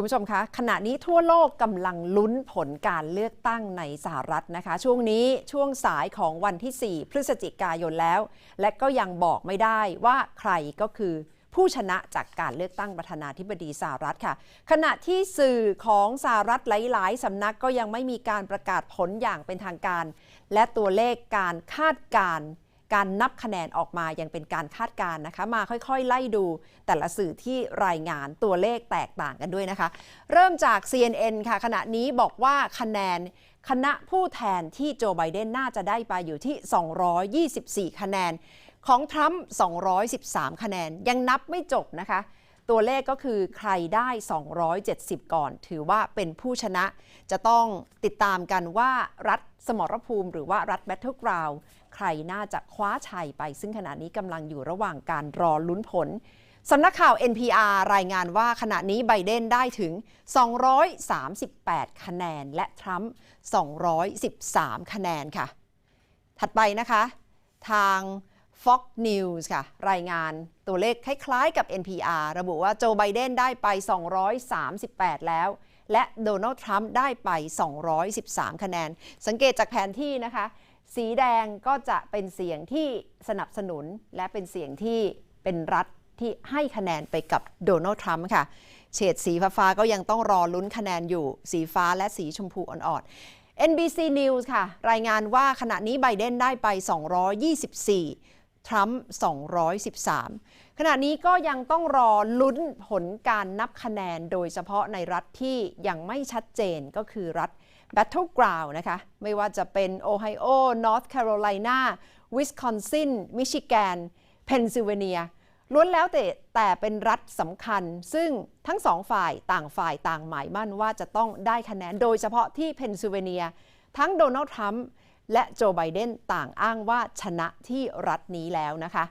คุณผู้ชมคะ ขณะนี้ทั่วโลกกำลังลุ้นผลการเลือกตั้งในสหรัฐนะคะ ช่วงนี้ช่วงสายของวันที่ 4 พฤศจิกายนแล้ว และก็ยังบอกไม่ได้ว่าใครก็คือผู้ชนะจากการเลือกตั้งประธานาธิบดีสหรัฐค่ะ ขณะที่สื่อของสหรัฐหลาย ๆ สำนักก็ยังไม่มีการประกาศผลอย่างเป็นทางการ และตัวเลขการคาดการณ์ การนับคะแนนออกมายังเป็นการคาดการณ์นะคะ มาค่อยๆ ไล่ดูแต่ละสื่อที่รายงานตัวเลขแตกต่างกันด้วยนะคะ เริ่มจาก CNN ค่ะ ขณะนี้บอกว่าคะแนนคณะผู้แทนที่โจไบเดนน่าจะได้ไปอยู่ที่ 224 คะแนน ของทรัมป์213 คะแนนยังนับไม่จบนะคะ ตัวเลขก็คือใครได้ 270 ก่อน ถือว่าเป็นผู้ชนะ จะต้องติดตามกันว่ารัฐสมรภูมิ หรือว่ารัฐแบทเทิลกราวใครน่าจะคว้าชัยไป ซึ่งขณะนี้กำลังอยู่ระหว่างการรอลุ้นผลสำนักข่าว NPR รายงานว่าขณะนี้ไบเดนได้ถึง 238 คะแนน และทรัมป์ 213 คะแนนค่ะ ถัดไปนะคะ ทาง Fox News ค่ะ รายงานตัวเลขคล้าย ๆ กับ NPR ระบุว่าโจไบเดนได้ไป 238 แล้ว และโดนัลด์ทรัมป์ได้ไป 213 คะแนน สังเกตจากแผนที่นะคะ สีแดงก็จะเป็นเสียงที่สนับสนุน และเป็นเสียงที่เป็นรัฐที่ให้คะแนนไปกับโดนัลด์ทรัมป์ค่ะ เฉดสีฟ้าก็ยังต้องรอลุ้นคะแนนอยู่ สีฟ้าและสีชมพูอ่อนๆ NBC News ค่ะ รายงานว่าขณะนี้ไบเดนได้ไป 224 ทรัมป์213 ขณะนี้ก็ยังต้องรอลุ้นผลการนับคะแนนโดยเฉพาะในรัฐที่ยังไม่ชัดเจนก็คือรัฐ Battleground นะคะ ไม่ว่าจะเป็นโอไฮโอ นอร์ทแคโรไลนา วิสคอนซิน มิชิแกน เพนซิลเวเนีย ล้วนแล้วแต่แต่เป็นรัฐสำคัญ ซึ่งทั้งสองฝ่ายต่างฝ่ายต่างหมายมั่นว่าจะต้องได้คะแนน โดยเฉพาะที่เพนซิลเวเนีย ทั้งโดนัลด์ทรัมป์ และโจไบเดนต่างอ้างว่าชนะที่รัฐนี้แล้วนะคะ